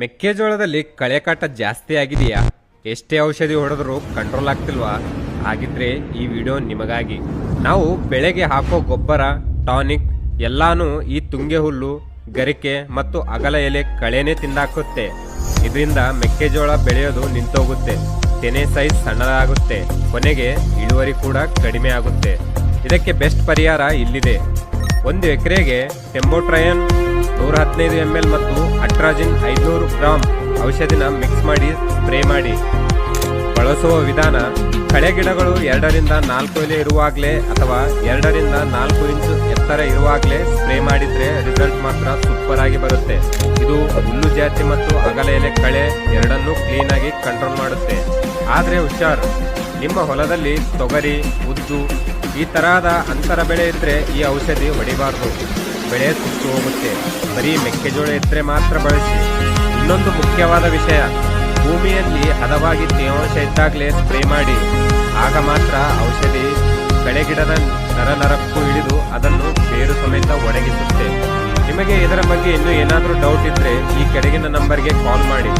ಮೆಕ್ಕೆಜೋಳದಲ್ಲಿ ಕಳೆಕಾಟ ಜಾಸ್ತಿ ಆಗಿದೆಯಾ? ಎಷ್ಟೇ ಔಷಧಿ ಹೊಡೆದ್ರೂ ಕಂಟ್ರೋಲ್ ಆಗ್ತಿಲ್ವಾ? ಹಾಗಿದ್ರೆ ಈ ವಿಡಿಯೋ ನಿಮಗಾಗಿ. ನಾವು ಬೆಳೆಗೆ ಹಾಕೋ ಗೊಬ್ಬರ, ಟಾನಿಕ್ ಎಲ್ಲಾನು ಈ ತುಂಗೆ ಹುಲ್ಲು, ಗರಿಕೆ ಮತ್ತು ಅಗಲ ಎಲೆ ಕಳೆನೇ ತಿಂದಾಕುತ್ತೆ. ಇದರಿಂದ ಮೆಕ್ಕೆಜೋಳ ಬೆಳೆಯೋದು ನಿಂತೋಗುತ್ತೆ. ತೆನೆ ಸೈಜ್ ಸಣ್ಣದಾಗುತ್ತೆ. ಕೊನೆಗೆ ಇಳುವರಿ ಕೂಡ ಕಡಿಮೆ ಆಗುತ್ತೆ. ಇದಕ್ಕೆ ಬೆಸ್ಟ್ ಪರಿಹಾರ ಇಲ್ಲಿದೆ. ಒಂದು ಎಕರೆಗೆ ಟೆಂಬೋಟ್ರಯನ್ ನೂರ ಹದಿನೈದು ಎಂ ಎಲ್ ಮತ್ತು ಅಟ್ರಾಜಿನ್ ಐನೂರು ಗ್ರಾಮ್ ಔಷಧಿನ ಮಿಕ್ಸ್ ಮಾಡಿ ಸ್ಪ್ರೇ ಮಾಡಿ. ಬಳಸುವ ವಿಧಾನ ಕಳೆ ಗಿಡಗಳು ಎರಡರಿಂದ ನಾಲ್ಕು ಎಲೆ ಇರುವಾಗಲೇ ಅಥವಾ ಎರಡರಿಂದ ನಾಲ್ಕು ಇಂಚು ಎತ್ತರ ಇರುವಾಗಲೇ ಸ್ಪ್ರೇ ಮಾಡಿದರೆ ರಿಸಲ್ಟ್ ಮಾತ್ರ ಸೂಪರ್ ಆಗಿ ಬರುತ್ತೆ. ಇದು ಹುಲ್ಲು ಜಾತಿ ಮತ್ತು ಅಗಲ ಎಲೆ ಕಳೆ ಎರಡನ್ನೂ ಕ್ಲೀನಾಗಿ ಕಂಟ್ರೋಲ್ ಮಾಡುತ್ತೆ. ಆದರೆ ಹುಷಾರ್, ನಿಮ್ಮ ಹೊಲದಲ್ಲಿ ತೊಗರಿ, ಉದ್ದು ಈ ತರಹದ ಅಂತರ ಬೆಳೆ ಇದ್ದರೆ ಈ ಔಷಧಿ ಹೊಡಿಬಾರ್ದು. ಬೆಳೆ ಸುಟ್ಟು ಹೋಗುತ್ತೆ. ಬರೀ ಮೆಕ್ಕೆಜೋಳ ಇದ್ರೆ ಮಾತ್ರ ಬಳಸಿ. ಇನ್ನೊಂದು ಮುಖ್ಯವಾದ ವಿಷಯ, ಭೂಮಿಯಲ್ಲಿ ಹದವಾಗಿ ತೇವಾಂಶ ಇದ್ದಾಗಲೇ ಸ್ಪ್ರೇ ಮಾಡಿ. ಆಗ ಮಾತ್ರ ಔಷಧಿ, ಬೆಳೆಗಿಡದ ನರ ನರಕ್ಕೂ ಇಳಿದು ಅದನ್ನು ಬೇರು ಸಮೇತ ಒಣಗಿಸುತ್ತೆ. ನಿಮಗೆ ಇದರ ಬಗ್ಗೆ ಇನ್ನೂ ಏನಾದರೂ ಡೌಟ್ ಇದ್ರೆ ಈ ಕೆಳಗಿನ ನಂಬರ್ಗೆ ಕಾಲ್ ಮಾಡಿ.